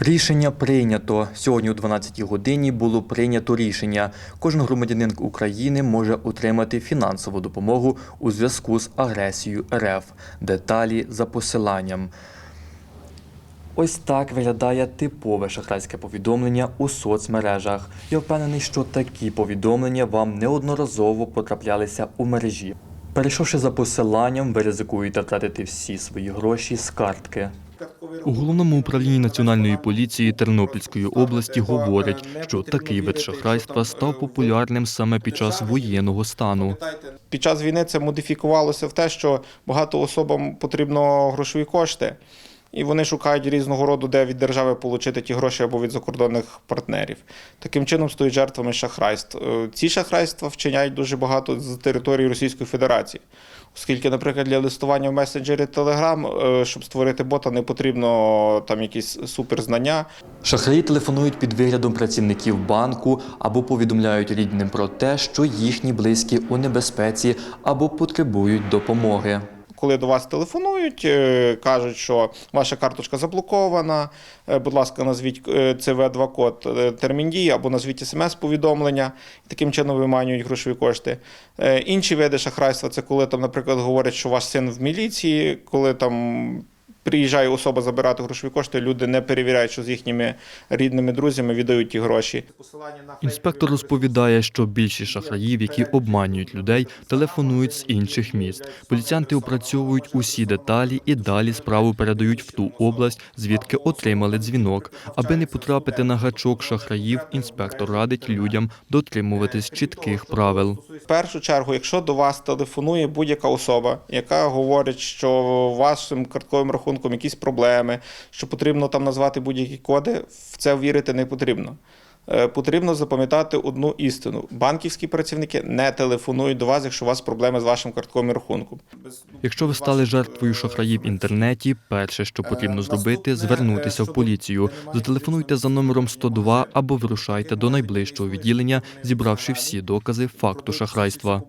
Рішення прийнято. Сьогодні о 12 годині було прийнято рішення. Кожен громадянин України може отримати фінансову допомогу у зв'язку з агресією РФ. Деталі за посиланням. Ось так виглядає типове шахрайське повідомлення у соцмережах. Я впевнений, що такі повідомлення вам неодноразово потраплялися у мережі. Перейшовши за посиланням, ви ризикуєте втратити всі свої гроші з картки. У головному управлінні національної поліції Тернопільської області говорять, що такий вид шахрайства став популярним саме під час воєнного стану. Під час війни це модифікувалося в те, що багато особам потрібно грошові кошти, і вони шукають різного роду, де від держави отримати ті гроші або від закордонних партнерів. Таким чином стають жертвами шахрайств. Е, Ці шахрайства вчиняють дуже багато з території Російської Федерації. Оскільки, наприклад, для листування в месенджері Telegram, е, щоб створити бота, не потрібно там якісь суперзнання. Шахраї телефонують під виглядом працівників банку або повідомляють рідним про те, що їхні близькі у небезпеці або потребують допомоги. Коли до вас телефонують, е, кажуть, що ваша карточка заблокована, е, будь ласка, назвіть е, cv 2 код термін дії або назвіть смс-повідомлення, і таким чином виманюють грошові кошти. Інші види шахрайства це коли там, наприклад, говорять, що ваш син в міліції, коли там. Приїжджає особа забирати грошові кошти, люди не перевіряють, що з їхніми рідними друзями віддають ті гроші. Інспектор розповідає, що більшість шахраїв, які обманюють людей, телефонують з інших міст. Поліціянти опрацьовують усі деталі і далі справу передають в ту область, звідки отримали дзвінок. Аби не потрапити на гачок шахраїв, інспектор радить людям дотримуватись чітких правил. В першу чергу, якщо до вас телефонує будь-яка особа, яка говорить, що вашим картковим рахунком якісь проблеми, що потрібно там назвати будь-які коди, в це вірити не потрібно. Е, Потрібно запам'ятати одну істину: банківські працівники не телефонують до вас, якщо у вас проблеми з вашим картковим рахунком. Якщо ви стали жертвою шахраїв в інтернеті, перше, що потрібно зробити, звернутися в поліцію. Зателефонуйте за номером 102 або вирушайте до найближчого відділення, зібравши всі докази факту шахрайства.